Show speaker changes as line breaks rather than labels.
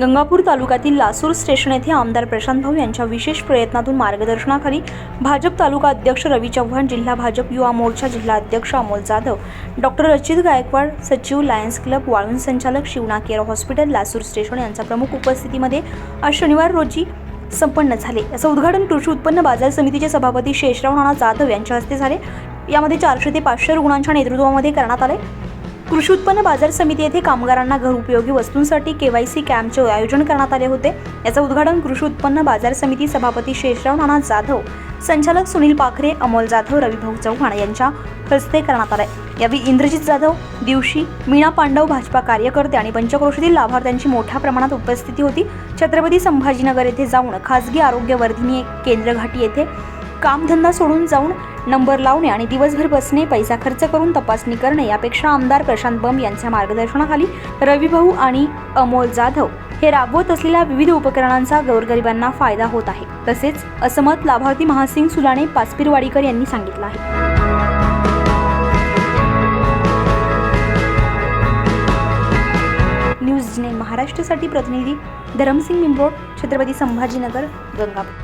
गंगापूर तालुक्यातील लासूर स्टेशन येथे आमदार प्रशांत भाऊ यांच्या विशेष प्रयत्नातून मार्गदर्शनाखाली भाजप तालुका अध्यक्ष रवी चव्हाण जिल्हा भाजप युवा मोर्चा जिल्हा अध्यक्ष अमोल जाधव डॉक्टर रचित गायकवाड सचिव लायन्स क्लब वाळून संचालक Shivna care hospital Lasur station यांच्या प्रमुख उपस्थितीमध्ये आज शनिवार रोजी संपन्न झाले. याचं उद्घाटन कृषी उत्पन्न बाजार समितीचे सभापती शेषराव नाना जाधव यांच्या हस्ते झाले. यामध्ये चारशे ते पाचशे रुग्णांच्या नेतृत्वामध्ये करण्यात आले. कृषी उत्पन्न बाजार समिती येथे कामगारांना घरउपयोगी वस्तूंसाठी केवायसी कॅम्पचे आयोजन करण्यात आले होते. याचं उद्घाटन कृषी उत्पन्न बाजार समिती सभापती शेषराव नाना जाधव संचालक सुनील पाखरे अमोल जाधव रविभाऊ चव्हाण यांच्या हस्ते करण्यात आले यावेळी इंद्रजित जाधव दिवशी मीना पांडव भाजपा कार्यकर्ते आणि पंचक्रोशीतील लाभार्थ्यांची मोठ्या प्रमाणात उपस्थिती होती. छत्रपती संभाजीनगर येथे जाऊन खासगी आरोग्यवर्धिनी केंद्रघाटी येथे कामधंदा सोडून जाऊन नंबर लावणे आणि दिवसभर बसणे पैसा खर्च करून तपासणी करणे यापेक्षा आमदार प्रशांत बंब यांच्या मार्गदर्शनाखाली रविभाऊ आणि अमोल जाधव हे राबवत असलेल्या विविध उपकरणांचा गोरगरिबांना फायदा होत आहे. तसेच असमत लाभार्थी महासिंग सुलाणे पाचपीरवाडीकर यांनी सांगितलं आहे. न्यूज ने महाराष्ट्रासाठी प्रतिनिधी धरमसिंग निंबरोड छत्रपती संभाजीनगर गंगापूर.